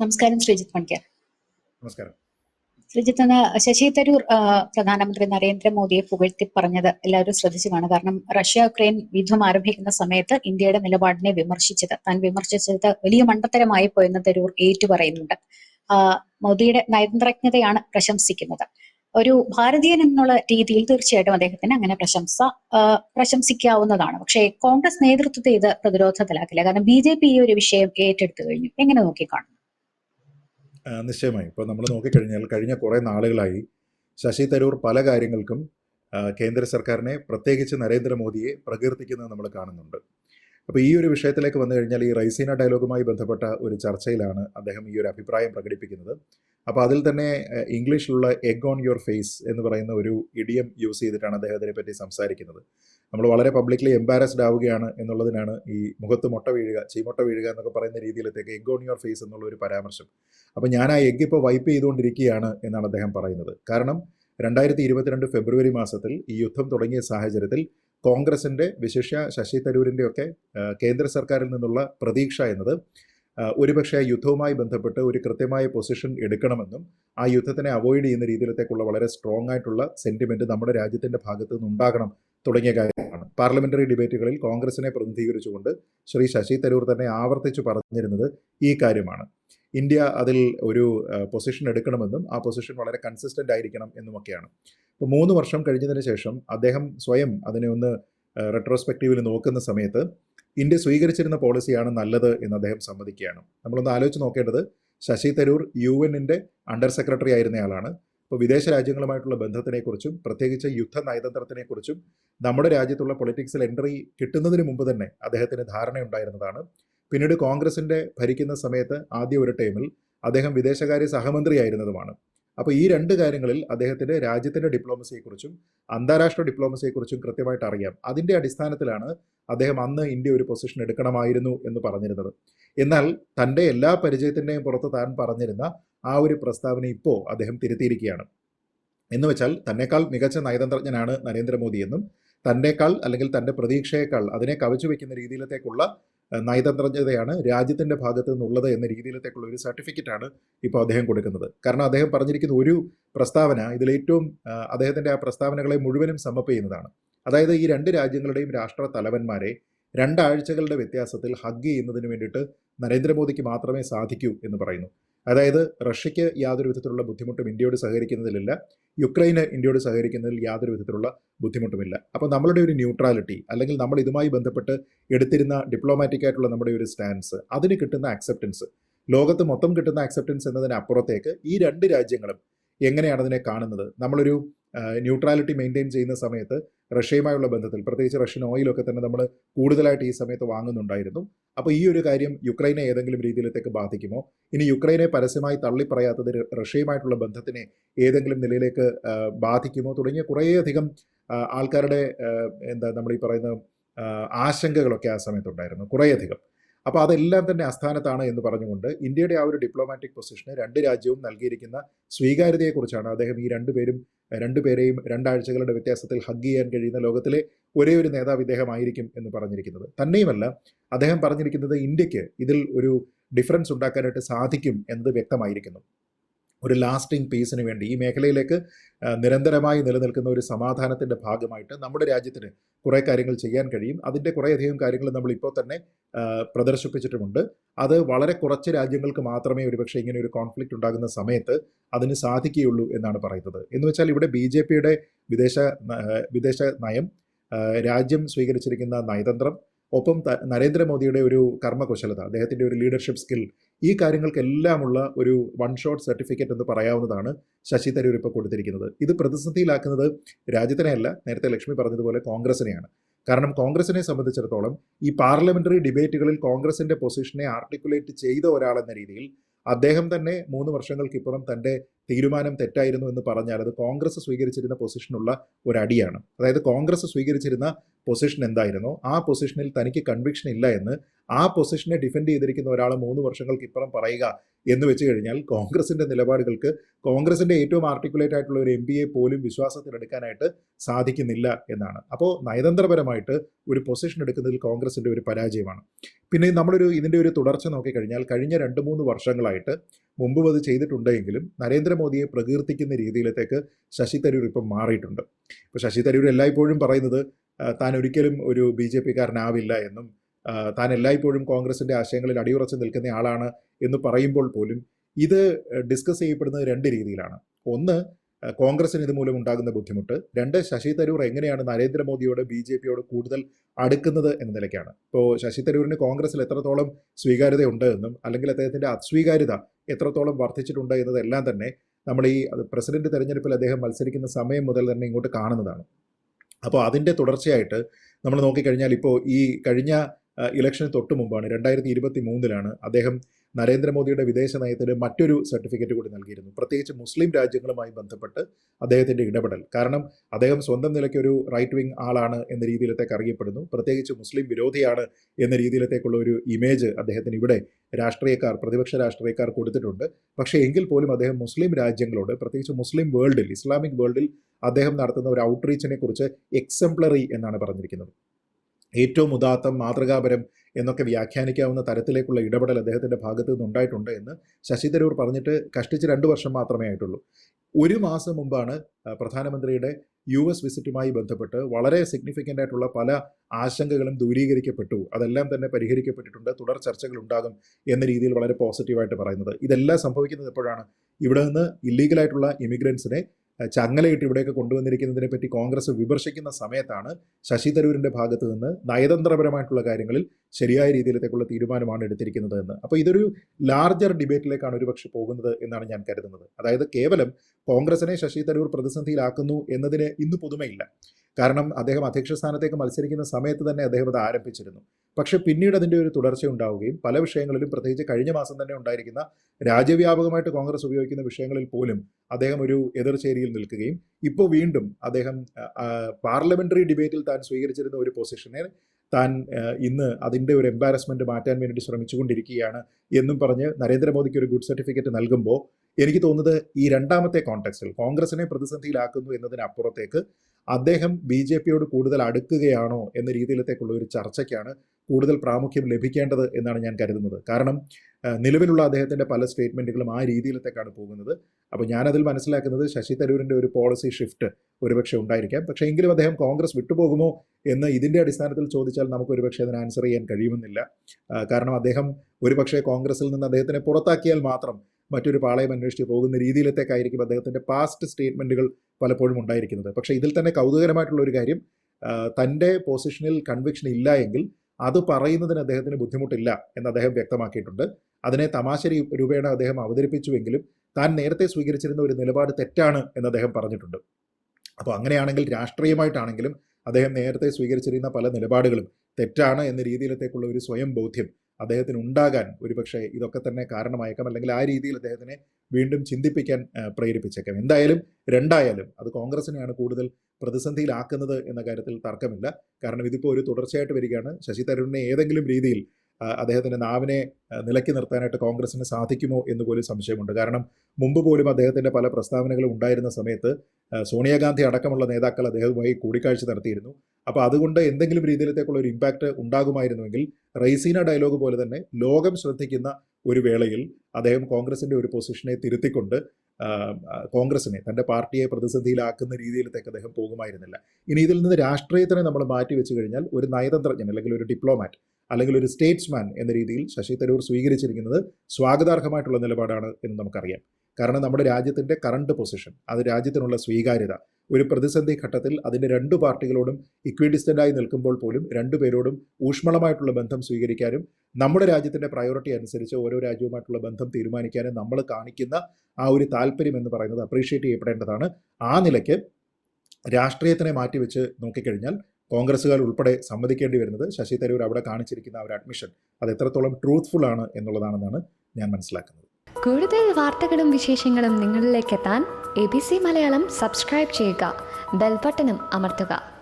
നമസ്കാരം ശ്രീജിത്ത് മണിക്കർ. നമസ്കാരം. ശ്രീജിത്ത് എന്ന ശശി തരൂർ പ്രധാനമന്ത്രി നരേന്ദ്രമോദിയെ പുകഴ്ത്തി പറഞ്ഞത് എല്ലാവരും ശ്രദ്ധിച്ചു കാണും കാരണം റഷ്യ യുക്രൈൻ യുദ്ധം ആരംഭിക്കുന്ന സമയത്ത് ഇന്ത്യയുടെ നിലപാടിനെ വിമർശിച്ചത് താൻ വിമർശിച്ചത് വലിയ മണ്ടത്തരമായി പോയെന്ന് തരൂർ ഏറ്റുപറയുന്നുണ്ട്. മോദിയുടെ നയതന്ത്രജ്ഞതയാണ് പ്രശംസിക്കുന്നത്. ഒരു ഭാരതീയൻ എന്നുള്ള രീതിയിൽ തീർച്ചയായിട്ടും അദ്ദേഹത്തിന് അങ്ങനെ പ്രശംസ പ്രശംസിക്കാവുന്നതാണ്. പക്ഷേ കോൺഗ്രസ് നേതൃത്വത്തെ ഇത് പ്രതിരോധത്തിലാക്കില്ല. കാരണം ബി ജെ പി ഈ ഒരു വിഷയം ഏറ്റെടുത്തു കഴിഞ്ഞു. എങ്ങനെ നോക്കിക്കാണും? നിശ്ചയമായും. ഇപ്പോൾ നമ്മൾ നോക്കിക്കഴിഞ്ഞാൽ കഴിഞ്ഞ കുറേ നാളുകളായി ശശി തരൂർ പല കാര്യങ്ങൾക്കും കേന്ദ്ര സർക്കാരിനെ പ്രത്യേകിച്ച് നരേന്ദ്രമോദിയെ പ്രകീർത്തിക്കുന്നത് നമ്മൾ കാണുന്നുണ്ട്. അപ്പോൾ ഈ ഒരു വിഷയത്തിലേക്ക് വന്നു കഴിഞ്ഞാൽ ഈ റൈസീന ഡയലോഗുമായി ബന്ധപ്പെട്ട ഒരു ചർച്ചയിലാണ് അദ്ദേഹം ഈ ഒരു അഭിപ്രായം പ്രകടിപ്പിക്കുന്നത്. അപ്പോൾ അതിൽ തന്നെ ഇംഗ്ലീഷിലുള്ള എഗ് ഓൺ യുവർ ഫേസ് എന്ന് പറയുന്ന ഒരു ഇഡിയം യൂസ് ചെയ്തിട്ടാണ് അദ്ദേഹം അതിനെപ്പറ്റി സംസാരിക്കുന്നത്. നമ്മൾ വളരെ പബ്ലിക്കലി എംബാരസ്ഡ് ആവുകയാണ് എന്നുള്ളതിനാണ് ഈ മുഖത്ത് മുട്ട വീഴുക ചീമുട്ട വീഴുക എന്നൊക്കെ പറയുന്ന രീതിയിലത്തേക്ക് എഗ് ഓൺ യുവർ ഫേസ് എന്നുള്ള ഒരു പരാമർശം. അപ്പോൾ ഞാൻ ആ എഗ് ഇപ്പോൾ വൈപ്പ് ചെയ്തുകൊണ്ടിരിക്കുകയാണ് എന്നാണ് അദ്ദേഹം പറയുന്നത്. കാരണം രണ്ടായിരത്തി ഇരുപത്തിരണ്ട് ഫെബ്രുവരി മാസത്തിൽ ഈ യുദ്ധം തുടങ്ങിയ സാഹചര്യത്തിൽ കോൺഗ്രസിന്റെ വിശേഷ ശശി തരൂരിന്റെ ഒക്കെ കേന്ദ്ര സർക്കാരിൽ നിന്നുള്ള പ്രതീക്ഷ എന്നത് ഒരുപക്ഷെ യുദ്ധവുമായി ബന്ധപ്പെട്ട് ഒരു കൃത്യമായ പൊസിഷൻ എടുക്കണമെന്നും ആ യുദ്ധത്തിനെ അവോയ്ഡ് ചെയ്യുന്ന രീതിയിലത്തേക്കുള്ള വളരെ സ്ട്രോങ് ആയിട്ടുള്ള സെന്റിമെന്റ് നമ്മുടെ രാജ്യത്തിന്റെ ഭാഗത്ത് നിന്നുണ്ടാകണം തുടങ്ങിയ കാര്യമാണ് പാർലമെന്ററി ഡിബേറ്റുകളിൽ കോൺഗ്രസിനെ പ്രതിനിധീകരിച്ചുകൊണ്ട് ശ്രീ ശശി തരൂർ തന്നെ ആവർത്തിച്ച് പറഞ്ഞിരുന്നത് ഈ കാര്യമാണ്. ഇന്ത്യ അതിൽ ഒരു പൊസിഷൻ എടുക്കണമെന്നും ആ പൊസിഷൻ വളരെ കൺസിസ്റ്റന്റ് ആയിരിക്കണം എന്നുമൊക്കെയാണ്. ഇപ്പോൾ മൂന്ന് വർഷം കഴിഞ്ഞതിന് ശേഷം അദ്ദേഹം സ്വയം അതിനെ ഒന്ന് റെട്രോസ്പെക്റ്റീവിൽ നോക്കുന്ന സമയത്ത് ഇന്ത്യ സ്വീകരിച്ചിരുന്ന പോളിസിയാണ് നല്ലത് എന്ന് അദ്ദേഹം സമ്മതിക്കുകയാണ്. നമ്മളൊന്ന് ആലോചിച്ച് നോക്കേണ്ടത് ശശി തരൂർ യു എന്നിന്റെ അണ്ടർ സെക്രട്ടറി ആയിരുന്നയാളാണ് ഇപ്പോൾ വിദേശ രാജ്യങ്ങളുമായിട്ടുള്ള ബന്ധത്തിനെക്കുറിച്ചും പ്രത്യേകിച്ച് യുദ്ധ നയതന്ത്രത്തിനെക്കുറിച്ചും നമ്മുടെ രാജ്യത്തുള്ള പൊളിറ്റിക്സിൽ എൻട്രി കിട്ടുന്നതിന് മുമ്പ് തന്നെ അദ്ദേഹത്തിന് ധാരണയുണ്ടായിരുന്നതാണ്. പിന്നീട് കോൺഗ്രസിന്റെ ഭരിക്കുന്ന സമയത്ത് ആദ്യ ഒരു ടൈമിൽ അദ്ദേഹം വിദേശകാര്യ സഹമന്ത്രിയായിരുന്നതുമാണ്. അപ്പോൾ ഈ രണ്ട് കാര്യങ്ങളിൽ അദ്ദേഹത്തിന് രാജ്യത്തിന്റെ ഡിപ്ലോമസിയെക്കുറിച്ചും അന്താരാഷ്ട്ര ഡിപ്ലോമസിയെക്കുറിച്ചും കൃത്യമായിട്ട് അറിയാം. അതിന്റെ അടിസ്ഥാനത്തിലാണ് അദ്ദേഹം അന്ന് ഇന്ത്യ ഒരു പൊസിഷൻ എടുക്കണമായിരുന്നു എന്ന് പറഞ്ഞിരുന്നത്. എന്നാൽ തന്റെ എല്ലാ പരിചയത്തിന്റെയും പുറത്ത് താൻ പറഞ്ഞിരുന്ന ആ ഒരു പ്രസ്താവന ഇപ്പോൾ അദ്ദേഹം തിരുത്തിയിരിക്കുകയാണ്. എന്ന് വെച്ചാൽ തന്നെക്കാൾ മികച്ച നയതന്ത്രജ്ഞനാണ് നരേന്ദ്രമോദി എന്നും തന്നേക്കാൾ അല്ലെങ്കിൽ തന്റെ പ്രതീക്ഷയേക്കാൾ അതിനെ കവച്ചു വയ്ക്കുന്ന രീതിയിലത്തേക്കുള്ള നയതന്ത്രജ്ഞതയാണ് രാജ്യത്തിന്റെ ഭാഗത്തു നിന്നുള്ളത് എന്ന രീതിയിലത്തേക്കുള്ള ഒരു സർട്ടിഫിക്കറ്റാണ് ഇപ്പോൾ അദ്ദേഹം കൊടുക്കുന്നത്. കാരണം അദ്ദേഹം പറഞ്ഞിരിക്കുന്ന ഒരു പ്രസ്താവന ഇതിലേറ്റവും അദ്ദേഹത്തിന്റെ ആ പ്രസ്താവനകളെ മുഴുവനും സമപ്പ് ചെയ്യുന്നതാണ്. അതായത് ഈ രണ്ട് രാജ്യങ്ങളുടെയും രാഷ്ട്ര തലവന്മാരെ രണ്ടാഴ്ചകളുടെ വ്യത്യാസത്തിൽ ഹഗ് ചെയ്യുന്നതിന് വേണ്ടിയിട്ട് നരേന്ദ്രമോദിക്ക് മാത്രമേ സാധിക്കൂ എന്ന് പറയുന്നു. അതായത് റഷ്യയ്ക്ക് യാതൊരു വിധത്തിലുള്ള ബുദ്ധിമുട്ടും ഇന്ത്യയോട് സഹകരിക്കുന്നതിലില്ല. യുക്രൈന് ഇന്ത്യയോട് സഹകരിക്കുന്നതിൽ യാതൊരു വിധത്തിലുള്ള ബുദ്ധിമുട്ടുമില്ല. അപ്പോൾ നമ്മളുടെ ഒരു ന്യൂട്രാലിറ്റി അല്ലെങ്കിൽ നമ്മൾ ഇതുമായി ബന്ധപ്പെട്ട് എടുത്തിരുന്ന ഡിപ്ലോമാറ്റിക് ആയിട്ടുള്ള നമ്മുടെ ഒരു സ്റ്റാൻസ് അതിന് കിട്ടുന്ന അക്സെപ്റ്റൻസ് ലോകത്ത് മൊത്തം കിട്ടുന്ന അക്സെപ്റ്റൻസ് എന്നതിനപ്പുറത്തേക്ക് ഈ രണ്ട് രാജ്യങ്ങളും എങ്ങനെയാണ് അതിനെ കാണുന്നത്? നമ്മളൊരു ന്യൂട്രാലിറ്റി മെയിന്റെയിൻ ചെയ്യുന്ന സമയത്ത് റഷ്യയുമായുള്ള ബന്ധത്തിൽ. പ്രത്യേകിച്ച് റഷ്യൻ ഓയിലൊക്കെ തന്നെ നമ്മൾ കൂടുതലായിട്ട് ഈ സമയത്ത് വാങ്ങുന്നുണ്ടായിരുന്നു. അപ്പോൾ ഈ ഒരു കാര്യം യുക്രൈനെ ഏതെങ്കിലും രീതിയിലത്തേക്ക് ബാധിക്കുമോ? ഇനി യുക്രൈനെ പരസ്യമായി തള്ളിപ്പറയാത്തത് റഷ്യയുമായിട്ടുള്ള ബന്ധത്തിനെ ഏതെങ്കിലും നിലയിലേക്ക് ബാധിക്കുമോ? തുടങ്ങിയ കുറേയധികം ആൾക്കാരുടെ എന്താ നമ്മൾ ഈ പറയുന്ന ആശങ്കകളൊക്കെ ആ സമയത്തുണ്ടായിരുന്നു. കുറേയധികം. അപ്പോൾ അതെല്ലാം തന്നെ അസ്ഥാനത്താണ് എന്ന് പറഞ്ഞുകൊണ്ട് ഇന്ത്യയുടെ ആ ഒരു ഡിപ്ലോമാറ്റിക് പൊസിഷന് രണ്ട് രാജ്യവും നൽകിയിരിക്കുന്ന സ്വീകാര്യതയെക്കുറിച്ചാണ് അദ്ദേഹം ഈ രണ്ടുപേരും രണ്ടുപേരെയും രണ്ടാഴ്ചകളുടെ വ്യത്യാസത്തിൽ ഹഗ് ചെയ്യാൻ കഴിയുന്ന ലോകത്തിലെ ഒരേ ഒരു നേതാവ് ഇദ്ദേഹമായിരിക്കും എന്ന് പറഞ്ഞിരിക്കുന്നത്. തന്നെയുമല്ല അദ്ദേഹം പറഞ്ഞിരിക്കുന്നത് ഇന്ത്യയ്ക്ക് ഇതിൽ ഒരു ഡിഫറൻസ് ഉണ്ടാക്കാനായിട്ട് സാധിക്കും എന്നത് വ്യക്തമായിരിക്കുന്നു. ഒരു ലാസ്റ്റിംഗ് പീസിന് വേണ്ടി ഈ മേഖലയിലേക്ക് നിരന്തരമായി നിലനിൽക്കുന്ന ഒരു സമാധാനത്തിന്റെ ഭാഗമായിട്ട് നമ്മുടെ രാജ്യത്തിന് കുറേ കാര്യങ്ങൾ ചെയ്യാൻ കഴിയും. അതിന്റെ കുറേയധികം കാര്യങ്ങൾ നമ്മൾ ഇപ്പോൾ തന്നെ പ്രദർശിപ്പിച്ചിട്ടുമുണ്ട്. അത് വളരെ കുറച്ച് രാജ്യങ്ങൾക്ക് മാത്രമേ ഒരുപക്ഷെ ഇങ്ങനെ ഒരു കോൺഫ്ലിക്റ്റ് ഉണ്ടാകുന്ന സമയത്ത് അതിന് സാധിക്കുകയുള്ളൂ എന്നാണ് പറയുന്നത്. എന്ന് വെച്ചാൽ ഇവിടെ ബി ജെ പിയുടെ വിദേശ വിദേശ നയം രാജ്യം സ്വീകരിച്ചിരിക്കുന്ന നയതന്ത്രം ഒപ്പം നരേന്ദ്രമോദിയുടെ ഒരു കർമ്മകുശലത അദ്ദേഹത്തിന്റെ ഒരു ലീഡർഷിപ്പ് സ്കിൽ ഈ കാര്യങ്ങൾക്കെല്ലാമുള്ള ഒരു വൺ ഷോട്ട് സർട്ടിഫിക്കറ്റ് എന്ന് പറയാവുന്നതാണ് ശശി തരൂർ ഇപ്പോൾ കൊടുത്തിരിക്കുന്നത്. ഇത് പ്രതിസന്ധിയിലാക്കുന്നത് രാജ്യത്തിനെയല്ല നേരത്തെ ലക്ഷ്മി പറഞ്ഞതുപോലെ കോൺഗ്രസിനെയാണ്. കാരണം കോൺഗ്രസിനെ സംബന്ധിച്ചിടത്തോളം ഈ പാർലമെന്ററി ഡിബേറ്റുകളിൽ കോൺഗ്രസിന്റെ പൊസിഷനെ ആർട്ടിക്കുലേറ്റ് ചെയ്ത ഒരാളെന്ന രീതിയിൽ അദ്ദേഹം തന്നെ മൂന്ന് വർഷങ്ങൾക്കിപ്പുറം തന്റെ തീരുമാനം തെറ്റായിരുന്നു എന്ന് പറഞ്ഞാൽ അത് കോൺഗ്രസ് സ്വീകരിച്ചിരുന്ന പൊസിഷനുള്ള ഒരു അടിയാണ് അതായത് കോൺഗ്രസ് സ്വീകരിച്ചിരുന്ന പൊസിഷൻ എന്തായിരുന്നു? ആ പൊസിഷനിൽ തനിക്ക് കൺവിക്ഷൻ ഇല്ല എന്ന് ആ പൊസിഷനെ ഡിഫെൻഡ് ചെയ്തിരിക്കുന്ന ഒരാൾ മൂന്ന് വർഷങ്ങൾക്ക് ഇപ്പുറം പറയുക എന്ന് വെച്ച് കഴിഞ്ഞാൽ കോൺഗ്രസിന്റെ നിലപാടുകൾക്ക് കോൺഗ്രസിന്റെ ഏറ്റവും ആർട്ടിക്കുലേറ്റ് ആയിട്ടുള്ള ഒരു എം പിയെ പോലും വിശ്വാസത്തിലെടുക്കാനായിട്ട് സാധിക്കുന്നില്ല എന്നാണ്. അപ്പോൾ നയതന്ത്രപരമായിട്ട് ഒരു പൊസിഷൻ എടുക്കുന്നതിൽ കോൺഗ്രസിന്റെ ഒരു പരാജയമാണ്. പിന്നെ നമ്മളൊരു ഇതിന്റെ ഒരു തുടർച്ച നോക്കിക്കഴിഞ്ഞാൽ കഴിഞ്ഞ രണ്ട് മൂന്ന് വർഷങ്ങളായിട്ട് മുമ്പും അത് ചെയ്തിട്ടുണ്ടെങ്കിലും നരേന്ദ്രമോദിയെ പ്രകീർത്തിക്കുന്ന രീതിയിലത്തേക്ക് ശശി തരൂർ ഇപ്പം മാറിയിട്ടുണ്ട്. ഇപ്പോൾ ശശി തരൂർ എല്ലായ്പ്പോഴും പറയുന്നത് താൻ ഒരിക്കലും ഒരു ബി ജെ പിക്കാരനാവില്ല എന്നും താൻ എല്ലായ്പ്പോഴും കോൺഗ്രസിന്റെ ആശയങ്ങളിൽ അടിയുറച്ച് നിൽക്കുന്ന ആളാണ് എന്ന് പറയുമ്പോൾ പോലും ഇത് ഡിസ്കസ് ചെയ്യപ്പെടുന്നത് രണ്ട് രീതിയിലാണ്. ഒന്ന് കോൺഗ്രസിന് ഇതുമൂലം ഉണ്ടാകുന്ന ബുദ്ധിമുട്ട്. രണ്ട് ശശി തരൂർ എങ്ങനെയാണ് നരേന്ദ്രമോദിയോട് ബി ജെ പിയോട് കൂടുതൽ അടുക്കുന്നത് എന്ന നിലയ്ക്കാണ്. ഇപ്പോൾ ശശി തരൂരിന് കോൺഗ്രസിൽ എത്രത്തോളം സ്വീകാര്യത ഉണ്ട് എന്നും അല്ലെങ്കിൽ അദ്ദേഹത്തിന്റെ അസ്വീകാര്യത എത്രത്തോളം വർദ്ധിച്ചിട്ടുണ്ട് എന്നതെല്ലാം തന്നെ നമ്മൾ ഈ പ്രസിഡന്റ് തെരഞ്ഞെടുപ്പിൽ അദ്ദേഹം മത്സരിക്കുന്ന സമയം മുതൽ തന്നെ ഇങ്ങോട്ട് കാണുന്നതാണ്. അപ്പോൾ അതിന്റെ തുടർച്ചയായിട്ട് നമ്മൾ നോക്കിക്കഴിഞ്ഞാൽ ഇപ്പോൾ ഈ കഴിഞ്ഞ ഇലക്ഷന് തൊട്ട് മുമ്പാണ് രണ്ടായിരത്തി ഇരുപത്തി മൂന്നിലാണ് അദ്ദേഹം നരേന്ദ്രമോദിയുടെ വിദേശ നയത്തിന് മറ്റൊരു സർട്ടിഫിക്കറ്റ് കൂടി നൽകിയിരുന്നു. പ്രത്യേകിച്ച് മുസ്ലിം രാജ്യങ്ങളുമായി ബന്ധപ്പെട്ട് അദ്ദേഹത്തിന്റെ ഇടപെടൽ. കാരണം അദ്ദേഹം സ്വന്തം നിലയ്ക്ക് ഒരു റൈറ്റ് വിങ് ആളാണ് എന്ന രീതിയിലത്തേക്ക് അറിയപ്പെടുന്നു. പ്രത്യേകിച്ച് മുസ്ലിം വിരോധിയാണ് എന്ന രീതിയിലത്തേക്കുള്ള ഒരു ഇമേജ് അദ്ദേഹത്തിന് ഇവിടെ രാഷ്ട്രീയക്കാർ പ്രതിപക്ഷ രാഷ്ട്രീയക്കാർ കൊടുത്തിട്ടുണ്ട്. പക്ഷേ എങ്കിൽ പോലും അദ്ദേഹം മുസ്ലിം രാജ്യങ്ങളോട് പ്രത്യേകിച്ച് മുസ്ലിം വേൾഡിൽ ഇസ്ലാമിക് വേൾഡിൽ അദ്ദേഹം നടത്തുന്ന ഒരു ഔട്ട് റീച്ചിനെ കുറിച്ച് എക്സംപ്ലറി എന്നാണ് പറഞ്ഞിരിക്കുന്നത്. ഏറ്റവും ഉദാത്തം മാതൃകാപരം എന്നൊക്കെ വ്യാഖ്യാനിക്കാവുന്ന തരത്തിലേക്കുള്ള ഇടപെടൽ അദ്ദേഹത്തിന്റെ ഭാഗത്തു നിന്നുണ്ടായിട്ടുണ്ട് എന്ന് ശശി തരൂർ പറഞ്ഞിട്ട് കഷ്ടിച്ച് രണ്ട് വർഷം മാത്രമേ ആയിട്ടുള്ളൂ. ഒരു മാസം മുമ്പാണ് പ്രധാനമന്ത്രിയുടെ യു എസ് വിസിറ്റുമായി ബന്ധപ്പെട്ട് വളരെ സിഗ്നിഫിക്കന്റ് ആയിട്ടുള്ള പല ആശങ്കകളും ദൂരീകരിക്കപ്പെട്ടു. അതെല്ലാം തന്നെ പരിഹരിക്കപ്പെട്ടിട്ടുണ്ട്. തുടർ ചർച്ചകൾ ഉണ്ടാകും എന്ന രീതിയിൽ വളരെ പോസിറ്റീവായിട്ട് പറയുന്നത്. ഇതെല്ലാം സംഭവിക്കുന്നത് എപ്പോഴാണ്? ഇവിടെ നിന്ന് ഇല്ലീഗലായിട്ടുള്ള ഇമിഗ്രൻസിനെ ചങ്ങലയിട്ട് ഇവിടേക്ക് കൊണ്ടുവന്നിരിക്കുന്നതിനെ പറ്റി കോൺഗ്രസ് വിമർശിക്കുന്ന സമയത്താണ് ശശി തരൂരിന്റെ ഭാഗത്ത് നിന്ന് നയതന്ത്രപരമായിട്ടുള്ള കാര്യങ്ങളിൽ ശരിയായ രീതിയിലത്തേക്കുള്ള തീരുമാനമാണ് എടുത്തിരിക്കുന്നത് എന്ന്. അപ്പോൾ ഇതൊരു ലാർജർ ഡിബേറ്റിലേക്കാണ് ഒരുപക്ഷെ പോകുന്നത് എന്നാണ് ഞാൻ കരുതുന്നത്. അതായത് കേവലം കോൺഗ്രസിനെ ശശി തരൂർ പ്രതിസന്ധിയിലാക്കുന്നു എന്നതിന് ഇന്ന് പുതുമയില്ല. കാരണം അദ്ദേഹം അധ്യക്ഷ സ്ഥാനത്തേക്ക് മത്സരിക്കുന്ന സമയത്ത് തന്നെ അദ്ദേഹം അത് ആരംഭിച്ചിരുന്നു. പക്ഷേ പിന്നീട് അതിന്റെ ഒരു തുടർച്ച ഉണ്ടാവുകയും പല വിഷയങ്ങളിലും പ്രത്യേകിച്ച് കഴിഞ്ഞ മാസം തന്നെ ഉണ്ടായിരിക്കുന്ന രാജ്യവ്യാപകമായിട്ട് കോൺഗ്രസ് ഉപയോഗിക്കുന്ന വിഷയങ്ങളിൽ പോലും അദ്ദേഹം ഒരു എതിർചേരിയിൽ നിൽക്കുകയും ഇപ്പോൾ വീണ്ടും അദ്ദേഹം പാർലമെന്ററി ഡിബേറ്റിൽ താൻ സ്വീകരിച്ചിരുന്ന ഒരു പൊസിഷനെ താൻ ഇന്ന് അതിന്റെ ഒരു എംബാരസ്മെന്റ് മാറ്റാൻ വേണ്ടി ശ്രമിച്ചുകൊണ്ടിരിക്കുകയാണ് എന്നും പറഞ്ഞ് നരേന്ദ്രമോദിക്ക് ഒരു ഗുഡ് സർട്ടിഫിക്കറ്റ് നൽകുമ്പോൾ എനിക്ക് തോന്നുന്നത് ഈ രണ്ടാമത്തെ കോണ്ടെക്സ്റ്റിൽ കോൺഗ്രസിനെ പ്രതിസന്ധിയിലാക്കുന്നു എന്നതിനപ്പുറത്തേക്ക് അദ്ദേഹം ബി ജെ പിയോട് കൂടുതൽ അടുക്കുകയാണോ എന്ന രീതിയിലത്തേക്കുള്ള ഒരു ചർച്ചയ്ക്കാണ് കൂടുതൽ പ്രാമുഖ്യം ലഭിക്കേണ്ടത് എന്നാണ് ഞാൻ കരുതുന്നത്. കാരണം നിലവിലുള്ള അദ്ദേഹത്തിന്റെ പല സ്റ്റേറ്റ്മെന്റുകളും ആ രീതിയിലത്തേക്കാണ് പോകുന്നത്. അപ്പോൾ ഞാനതിൽ മനസ്സിലാക്കുന്നത് ശശി തരൂരിന്റെ ഒരു പോളിസി ഷിഫ്റ്റ് ഒരുപക്ഷെ ഉണ്ടായിരിക്കാം. പക്ഷേ എങ്കിലും അദ്ദേഹം കോൺഗ്രസ് വിട്ടുപോകുമോ എന്ന് ഇതിന്റെ അടിസ്ഥാനത്തിൽ ചോദിച്ചാൽ നമുക്ക് ഒരുപക്ഷെ അതിന് ആൻസർ ചെയ്യാൻ കഴിയുമെന്നില്ല. കാരണം അദ്ദേഹം ഒരുപക്ഷെ കോൺഗ്രസിൽ നിന്ന് അദ്ദേഹത്തിനെ പുറത്താക്കിയാൽ മാത്രം മറ്റൊരു പാളയം അന്വേഷിച്ച് പോകുന്ന രീതിയിലത്തേക്കായിരിക്കും അദ്ദേഹത്തിന്റെ പാസ്റ്റ് സ്റ്റേറ്റ്മെന്റുകൾ പലപ്പോഴും ഉണ്ടായിരിക്കുന്നത്. പക്ഷേ ഇതിൽ തന്നെ കൗതുകരമായിട്ടുള്ള ഒരു കാര്യം തന്റെ പൊസിഷനിൽ കൺവിക്ഷൻ ഇല്ല എങ്കിൽ അത് പറയുന്നതിന് അദ്ദേഹത്തിന് ബുദ്ധിമുട്ടില്ല എന്ന് അദ്ദേഹം വ്യക്തമാക്കിയിട്ടുണ്ട്. അതിനെ തമാശ രൂപേണ അദ്ദേഹം അവതരിപ്പിച്ചുവെങ്കിലും താൻ നേരത്തെ സ്വീകരിച്ചിരുന്ന ഒരു നിലപാട് തെറ്റാണ് എന്ന് അദ്ദേഹം പറഞ്ഞിട്ടുണ്ട്. അപ്പോൾ അങ്ങനെയാണെങ്കിൽ രാഷ്ട്രീയമായിട്ടാണെങ്കിലും അദ്ദേഹം നേരത്തെ സ്വീകരിച്ചിരുന്ന പല നിലപാടുകളും തെറ്റാണ് എന്ന രീതിയിലത്തേക്കുള്ള ഒരു സ്വയം ബോധ്യം അദ്ദേഹത്തിന് ഉണ്ടാകാൻ ഒരുപക്ഷെ ഇതൊക്കെ തന്നെ കാരണമായേക്കാം. അല്ലെങ്കിൽ ആ രീതിയിൽ അദ്ദേഹത്തിനെ വീണ്ടും ചിന്തിപ്പിക്കാൻ പ്രേരിപ്പിച്ചേക്കാം. എന്തായാലും രണ്ടായാലും അത് കോൺഗ്രസിനെയാണ് കൂടുതൽ പ്രതിസന്ധിയിലാക്കുന്നത് എന്ന കാര്യത്തിൽ തർക്കമില്ല. കാരണം ഇതിപ്പോൾ ഒരു തുടർച്ചയായിട്ട് വരികയാണ്. ശശി തരൂരിനെ ഏതെങ്കിലും രീതിയിൽ ആ, അദ്ദേഹത്തിന്റെ നാവിനെ നിലക്കി നിർത്താനായിട്ട് കോൺഗ്രസിന് സാധിക്കുമോ എന്ന് പോലും സംശയമുണ്ട്. കാരണം മുമ്പ് പോലും അദ്ദേഹത്തിന്റെ പല പ്രസ്താവനകളും ഉണ്ടായിരുന്ന സമയത്ത് സോണിയാഗാന്ധി അടക്കമുള്ള നേതാക്കൾ അദ്ദേഹവുമായി കൂടിക്കാഴ്ച നടത്തിയിരുന്നു. അപ്പോൾ അതുകൊണ്ട് എന്തെങ്കിലും രീതിയിലത്തേക്കുള്ള ഒരു ഇമ്പാക്റ്റ് ഉണ്ടാകുമായിരുന്നുവെങ്കിൽ റൈസീന ഡയലോഗ് പോലെ തന്നെ ലോകം ശ്രദ്ധിക്കുന്ന ഒരു വേളയിൽ അദ്ദേഹം കോൺഗ്രസിന്റെ ഒരു പൊസിഷനെ തിരുത്തിക്കൊണ്ട് കോൺഗ്രസിനെ തന്റെ പാർട്ടിയെ പ്രതിസന്ധിയിലാക്കുന്ന രീതിയിലത്തേക്ക് അദ്ദേഹം പോകുമായിരുന്നില്ല. ഇനി ഇതിൽ നിന്ന് രാഷ്ട്രീയത്തിനെ നമ്മൾ മാറ്റി വെച്ച് കഴിഞ്ഞാൽ ഒരു നയതന്ത്രജ്ഞൻ അല്ലെങ്കിൽ ഒരു ഡിപ്ലോമാറ്റ് അല്ലെങ്കിൽ ഒരു സ്റ്റേറ്റ്സ്മാൻ എന്ന രീതിയിൽ ശശി തരൂർ സ്വീകരിച്ചിരിക്കുന്നത് സ്വാഗതാർഹമായിട്ടുള്ള നിലപാടാണ് എന്ന് നമുക്കറിയാം. കാരണം നമ്മുടെ രാജ്യത്തിന്റെ കറണ്ട് പൊസിഷൻ അത് രാജ്യത്തിനുള്ള സ്വീകാര്യത ഒരു പ്രതിസന്ധി ഘട്ടത്തിൽ അതിന്റെ രണ്ട് പാർട്ടികളോടും ഇക്വിഡിസ്റ്റന്റായി നിൽക്കുമ്പോൾ പോലും രണ്ടു പേരോടും ഊഷ്മളമായിട്ടുള്ള ബന്ധം സ്വീകരിക്കാനും നമ്മുടെ രാജ്യത്തിന്റെ പ്രയോറിറ്റി അനുസരിച്ച് ഓരോ രാജ്യവുമായിട്ടുള്ള ബന്ധം തീരുമാനിക്കാനും നമ്മൾ കാണിക്കുന്ന ആ ഒരു താല്പര്യം എന്ന് പറയുന്നത് അപ്രീഷിയേറ്റ് ചെയ്യപ്പെടേണ്ടതാണ്. ആ നിലയ്ക്ക് രാഷ്ട്രീയത്തിനെ മാറ്റിവെച്ച് നോക്കിക്കഴിഞ്ഞാൽ കോൺഗ്രസ്സുകാർ ഉൾപ്പെടെ സമ്മതിക്കേണ്ടി വരുന്നത് ശശി തരൂർ അവിടെ കാണിച്ചിരിക്കുന്ന ഒരു അഡ്മിഷൻ അത് എത്രത്തോളം ട്രൂത്ത്ഫുൾ ആണ് എന്നുള്ളതാണെന്നാണ് ഞാൻ മനസ്സിലാക്കുന്നത്. കൂടുതൽ വാർത്തകളും വിശേഷങ്ങളും നിങ്ങളിലേക്ക് എത്താൻ A B C Malayalam subscribe ചെയ്യുക ബെൽബട്ടനും അമർത്തുക.